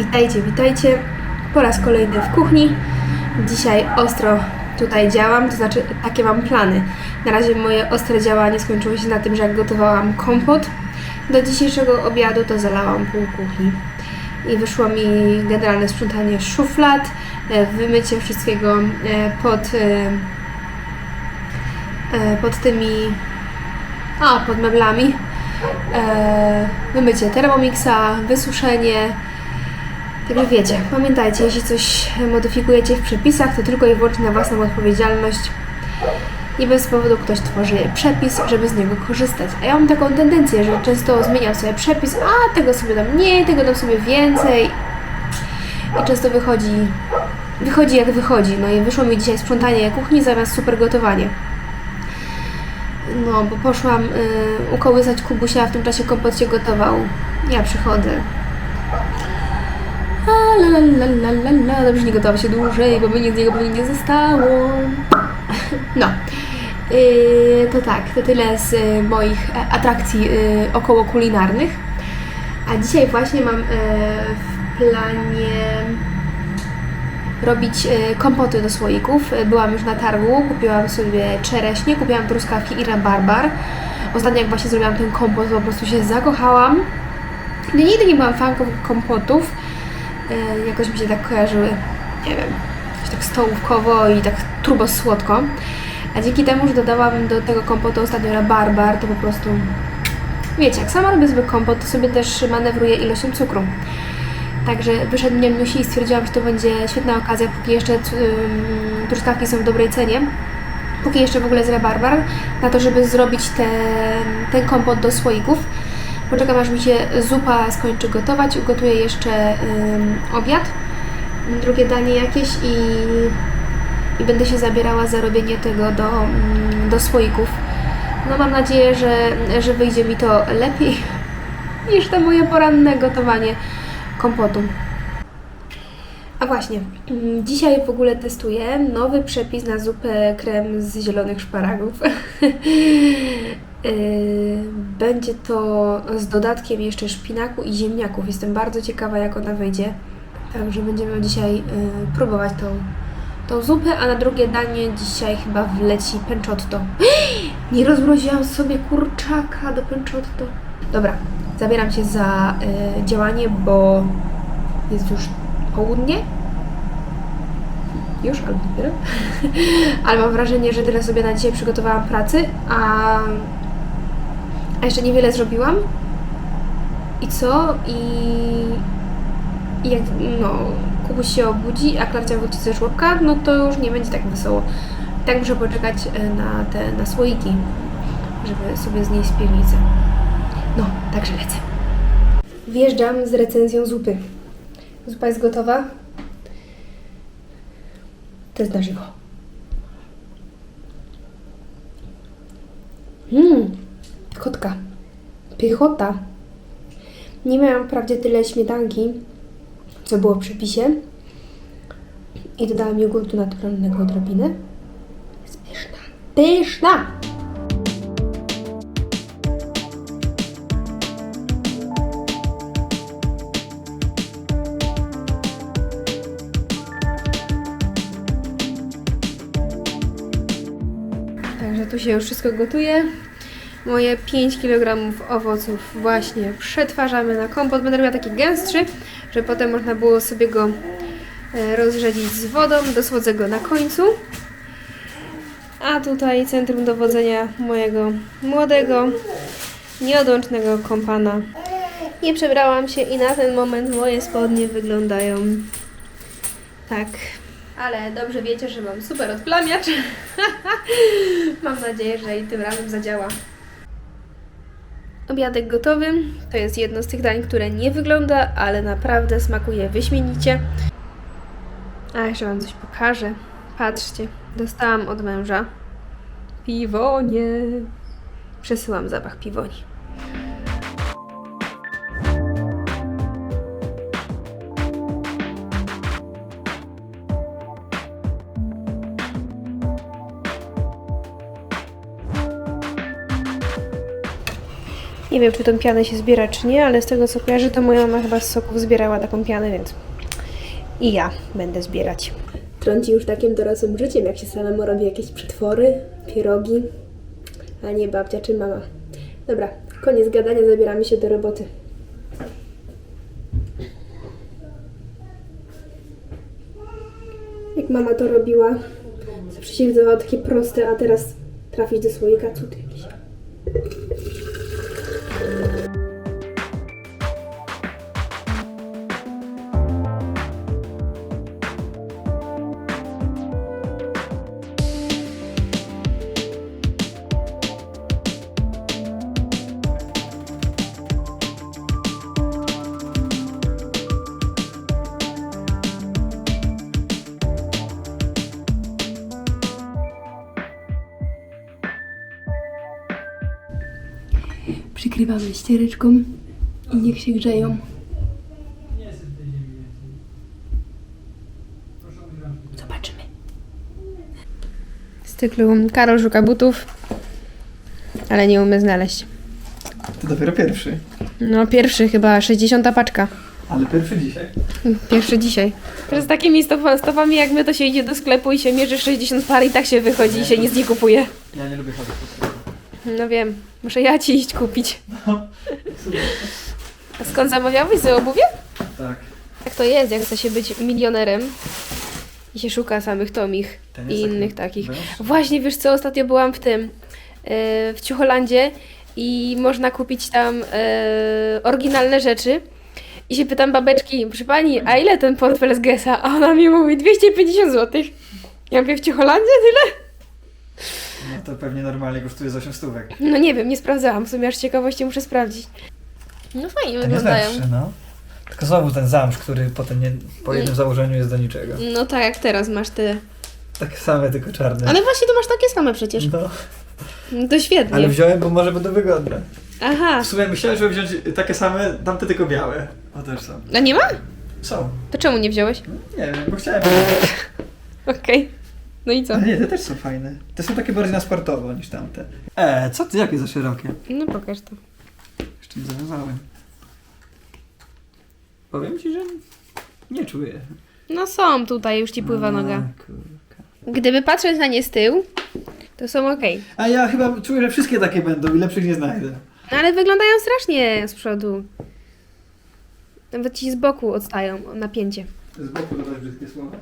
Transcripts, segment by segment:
Witajcie, witajcie. Po raz kolejny w kuchni. Dzisiaj ostro tutaj działam, to znaczy takie mam plany. Na razie moje ostre działanie skończyło się na tym, że jak gotowałam kompot, do dzisiejszego obiadu to zalałam pół kuchni. I wyszło mi generalne sprzątanie szuflad, e, wymycie wszystkiego e, pod, e, pod tymi, a pod meblami, wymycie Thermomixa, wysuszenie, Także wiecie, pamiętajcie, jeśli coś modyfikujecie w przepisach, to tylko i wyłącznie na własną odpowiedzialność. Nie bez powodu ktoś tworzy przepis, żeby z niego korzystać. A ja mam taką tendencję, że często zmieniam sobie przepis, a tego sobie dam mniej, tego dam sobie więcej. I często wychodzi, wychodzi jak wychodzi. No i wyszło mi dzisiaj sprzątanie kuchni zamiast super gotowanie. No, bo poszłam y, ukołysać Kubusia, a w tym czasie kompot się gotował. Ja przychodzę, la, la, la, la, la, la. Dobrze, nie gotowa się dłużej, bo by nic z niego pewnie nie zostało. No. Yy, to tak, to tyle z y, moich e, atrakcji y, około kulinarnych. A dzisiaj właśnie mam y, w planie robić y, kompoty do słoików. Y, Byłam już na targu, kupiłam sobie czereśnie, kupiłam truskawki i rabarbar. Ostatnio jak właśnie zrobiłam ten kompot, po prostu się zakochałam. Ja nigdy nie byłam fanką kompotów, e, jakoś mi się tak kojarzyły, nie wiem, tak stołówkowo i tak turbo słodko. A dzięki temu, że dodałam do tego kompotu ostatnio rabarbar, to po prostu, wiecie, jak sama robię sobie kompot, to sobie też manewruję ilością cukru. Także wyszedł mnie mnusi i stwierdziłam, że to będzie świetna okazja, póki jeszcze ym, truskawki są w dobrej cenie, póki jeszcze w ogóle jest rabarbar, na to, żeby zrobić ten, ten kompot do słoików. Poczekam aż mi się zupa skończy gotować, ugotuję jeszcze ym, obiad, drugie danie jakieś i, i będę się zabierała za robienie tego do, mm, do słoików. No mam nadzieję, że, że wyjdzie mi to lepiej niż to moje poranne gotowanie kompotu. A właśnie, mm, dzisiaj w ogóle testuję nowy przepis na zupę krem z zielonych szparagów. Yy, Będzie to z dodatkiem jeszcze szpinaku i ziemniaków. Jestem bardzo ciekawa, jak ona wyjdzie. Także będziemy dzisiaj yy, próbować tą, tą zupę, a na drugie danie dzisiaj chyba wleci pencotto. Nie rozmroziłam sobie kurczaka do pencotto. Dobra, zabieram się za yy, działanie, bo jest już południe. Już albo dopiero. Ale mam wrażenie, że tyle sobie na dzisiaj przygotowałam pracy, a, a jeszcze niewiele zrobiłam. I co? I, i jak no, Kubuś się obudzi, a Klarcia wróci ze żłobka, no to już nie będzie tak wesoło. Tak muszę poczekać e, na te na słoiki, żeby sobie znieść z piwnicy. No, także lecę. Wjeżdżam z recenzją zupy. Zupa jest gotowa. To jest na żywo. Mmm, kotka. Pychota. Nie miałam wprawdzie tyle śmietanki, co było w przepisie. I dodałam jogurtu naturalnego odrobinę. Pyszna. Pyszna! Także tu się już wszystko gotuje. Moje 5 kg owoców właśnie przetwarzamy na kompot. Będę robiła taki gęstszy, żeby potem można było sobie go e, rozrzedzić z wodą. Dosłodzę go na końcu. A tutaj centrum dowodzenia mojego młodego, nieodłącznego kompana. Nie przebrałam się i na ten moment moje spodnie wyglądają tak. Ale dobrze wiecie, że mam super odplamiacz. mam nadzieję, że i tym razem zadziała. Obiadek gotowy. To jest jedno z tych dań, które nie wygląda, ale naprawdę smakuje wyśmienicie. A jeszcze Wam coś pokażę. Patrzcie, dostałam od męża piwonie. Przesyłam zapach piwoni. Nie wiem, czy tą pianę się zbiera, czy nie, ale z tego co kojarzę, to moja mama chyba z soków zbierała taką pianę, więc i ja będę zbierać. Trąci już takim dorosłym życiem, jak się samemu robi jakieś przetwory, pierogi, a nie babcia czy mama. Dobra, koniec gadania, zabieramy się do roboty. Jak mama to robiła, zawsze się wydawało takie proste, a teraz trafić do słoika, cud Przykrywamy ściereczką i niech się grzeją. Zobaczymy. Z cyklu Karol szuka butów, ale nie umie znaleźć. To dopiero pierwszy. No pierwszy chyba, 60 paczka. Ale pierwszy dzisiaj. Pierwszy dzisiaj. Z takimi stopa- stopami jak my to się idzie do sklepu i się mierzy 60 par i tak się wychodzi i się nic nie kupuje. Ja nie lubię chodzić po sklepie. No wiem, muszę ja ci iść kupić. A skąd zamawiałeś za obuwie? Tak. Jak to jest, jak chce się być milionerem i się szuka samych Tomich Ten i jest taki innych takich. Właśnie, wiesz co, ostatnio byłam w tym, e, w Ciucholandzie i można kupić tam e, oryginalne rzeczy. I się pytam babeczki, proszę pani, a ile ten portfel z Gesa? A ona mi mówi 250 zł. Ja mówię, w Ciucholandzie tyle? No to pewnie normalnie kosztuje z 8 stówek. No nie wiem, nie sprawdzałam, w sumie aż z ciekawości muszę sprawdzić. No fajnie Ten jest wyglądają. lepszy, no. Tylko znowu ten zamsz, który potem nie, po jednym założeniu jest do niczego. No tak, jak teraz masz te. Takie same, tylko czarne. Ale właśnie to masz takie same przecież. No, No to świetnie. ale wziąłem, bo może będą wygodne. Aha. W sumie myślałem, żeby wziąć takie same, tamte tylko białe. O też są. A nie ma? Są. To czemu nie wziąłeś? Nie wiem, bo chciałem. Okej. No i co? Ale nie, te też są fajne. Te są takie bardziej na sportowo niż tamte. E, co ty, jakie za szerokie? No pokaż to. Jeszcze nie zawiązałem. Powiem ci, że nie czuję. No są tutaj, już ci pływa noga. A, kurka. Gdyby patrzeć na nie z tyłu, to są okej. A ja chyba czuję, że wszystkie takie będą i lepszych nie znajdę. No ale wyglądają strasznie z przodu. Nawet ci z boku odstają napięcie. Z boku dodać brzydkie słowa.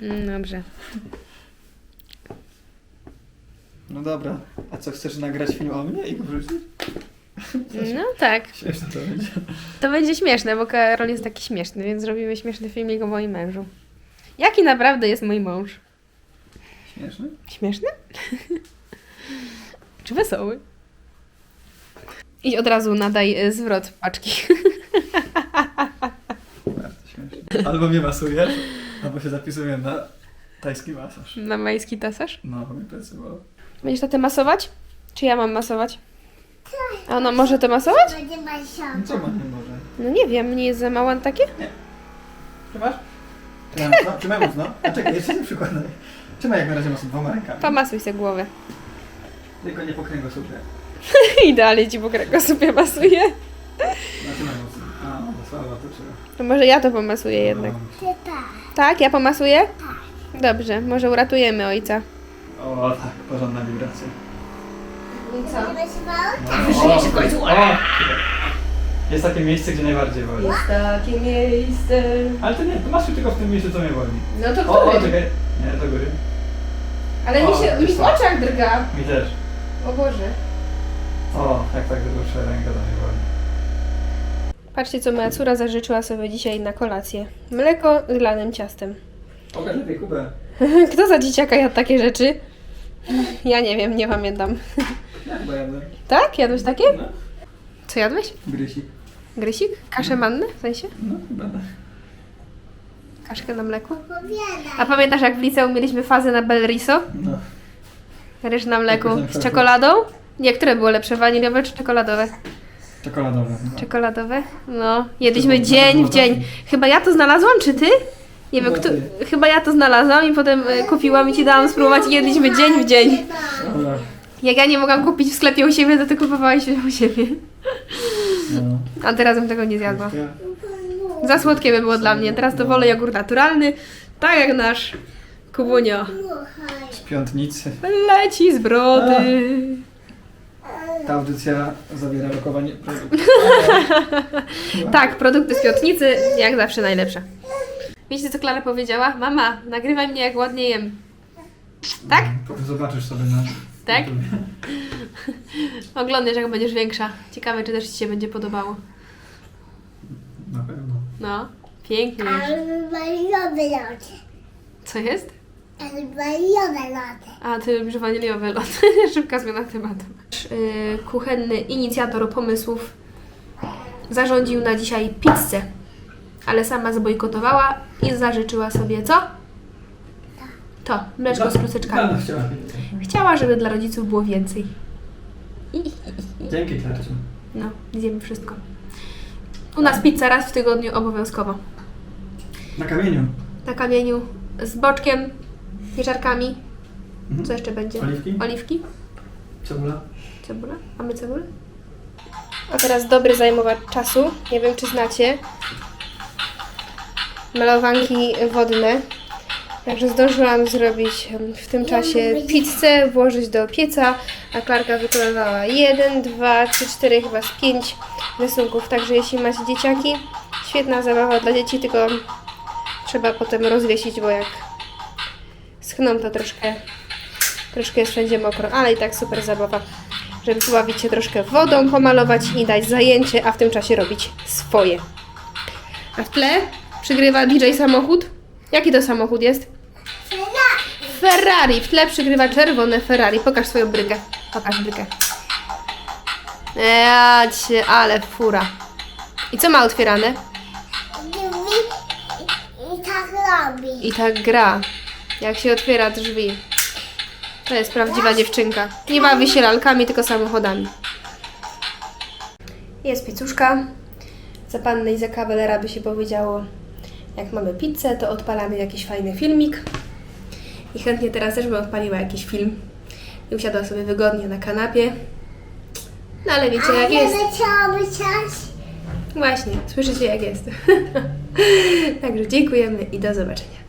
Mm, Dobrze. No dobra, a co, chcesz nagrać film o mnie i go wrzucić? No tak. Śmieszne to będzie. To będzie śmieszne, bo Karol jest taki śmieszny, więc zrobimy śmieszny filmik o moim mężu. Jaki naprawdę jest mój mąż? Śmieszne? Śmieszny? Czy wesoły? I od razu nadaj y, zwrot paczki. Bardzo śmieszne. Albo mnie masujesz, albo się zapisuję na tajski masaż. Na majski tasaż. No, mi plecy bolą. Będziesz tatę masować? Czy ja mam masować? A ona może to masować? Będzie No masiowa. co ma nie może? No nie wiem, nie jest za mała na takie? Trzymasz? Trzymaj mocno, trzymaj mocno. A czekaj, jeszcze nie przykładaj. Trzymaj jak na razie mocno dwoma rękami. Pomasuj sobie głowę. Tylko nie po kręgosłupie. I dalej ci po kręgosłupie masuje. No, trzymaj mocno. A, no, słabo to trzeba. To może ja to pomasuję jednak. Ty tak. Tak? Ja pomasuję? Dobrze, może uratujemy ojca. O, tak, porządna wibracja. I co? Będziesz mało? O, w końcu. O! Jest takie miejsce, gdzie najbardziej boli. Jest takie miejsce. Ale to nie, to masz tylko w tym miejscu, co mnie boli. No to O, o, który? czekaj. Nie, do góry. Ale mi O, się mi wiesz w co? oczach drga. Mi też. O Boże. O, jak tak ruszę rękę, to mnie boli. Patrzcie, co moja córa zażyczyła sobie dzisiaj na kolację. Mleko z lanym ciastem. Pokaż lepiej Kubę. Kto za dzieciaka jadł takie rzeczy? Ja nie wiem, nie pamiętam. Ja chyba jadę. Tak? Jadłeś takie? No, Co jadłeś? grysik. Grysik? Kaszę mannę? W sensie? No, chyba tak. Kaszkę na mleku? A pamiętasz, jak w liceum mieliśmy fazę na Bel Riso? No. Ryż na mleku Jakoś na z przykład. czekoladą? Nie, które było lepsze? Waniliowe czy czekoladowe? Czekoladowe. chyba. Czekoladowe? No, jedliśmy dzień było w dzień. Chyba ja to znalazłam, czy ty? Nie wiem, Chyba kto, chyba ja to znalazłam i potem e, kupiłam i ci dałam spróbować i jedliśmy dzień w dzień. Dobra. Jak ja nie mogłam kupić w sklepie u siebie, to ty kupowałeś u siebie. No. A teraz bym tego nie zjadła. Za słodkie by było dla mnie. Teraz to wolę jogurt naturalny, tak jak nasz Kubunio. Z piątnicy. Leci z brody. Ta audycja zawiera lokowanie produktu. Tak, produkty z piątnicy, jak zawsze najlepsze. Wiecie, co Klara powiedziała? Mama, nagrywaj mnie, jak ładnie jem. Tak? Zobaczysz sobie na... Tak? Oglądasz, jak będziesz większa. Ciekawe, czy też Ci się będzie podobało. Na pewno. No, pięknie. Waniliowe lody. Co jest? Waniliowe lody. A, ty lubisz waniliowe lody. Szybka zmiana tematu. Yy, kuchenny inicjator pomysłów zarządził na dzisiaj pizzę, ale sama zabojkotowała i zażyczyła sobie co? To, mleczko z kluseczkami. Chciała żeby dla rodziców było więcej. Dzięki, Klarciu. No, zjemy wszystko. U nas pizza raz w tygodniu obowiązkowo. Na kamieniu. Na kamieniu z boczkiem, pieczarkami. Mhm. Co jeszcze będzie? Oliwki? Oliwki. Cebula. Cebula? Mamy cebulę? A teraz dobry zajmować czasu. Nie wiem, czy znacie. Malowanki wodne. Także zdążyłam zrobić w tym czasie pizzę, włożyć do pieca, a Klarka wykonywała jeden, dwa, trzy, cztery, chyba z pięć rysunków. Także jeśli macie dzieciaki, świetna zabawa dla dzieci, tylko trzeba potem rozwiesić, bo jak schną to troszkę, troszkę jest wszędzie mokro, ale i tak super zabawa żeby pobawić się troszkę wodą, pomalować i dać zajęcie, a w tym czasie robić swoje. A w tle przygrywa DJ samochód. Jaki to samochód jest? Ferrari. W tle przygrywa czerwone Ferrari. Pokaż swoją brygę. Pokaż brygę. Ja cię, ale fura. I co ma otwierane? I, I tak robi. I tak gra. Jak się otwiera drzwi. To jest prawdziwa dziewczynka. Nie bawi się lalkami, tylko samochodami. Jest piecuszka. Za pannę i za kawalera by się powiedziało, jak mamy pizzę, to odpalamy jakiś fajny filmik. I chętnie teraz też bym odpaliła jakiś film. I usiadła sobie wygodnie na kanapie. No ale wiecie jak jest. chciałabym coś. Właśnie, słyszycie jak jest. Także dziękujemy i do zobaczenia.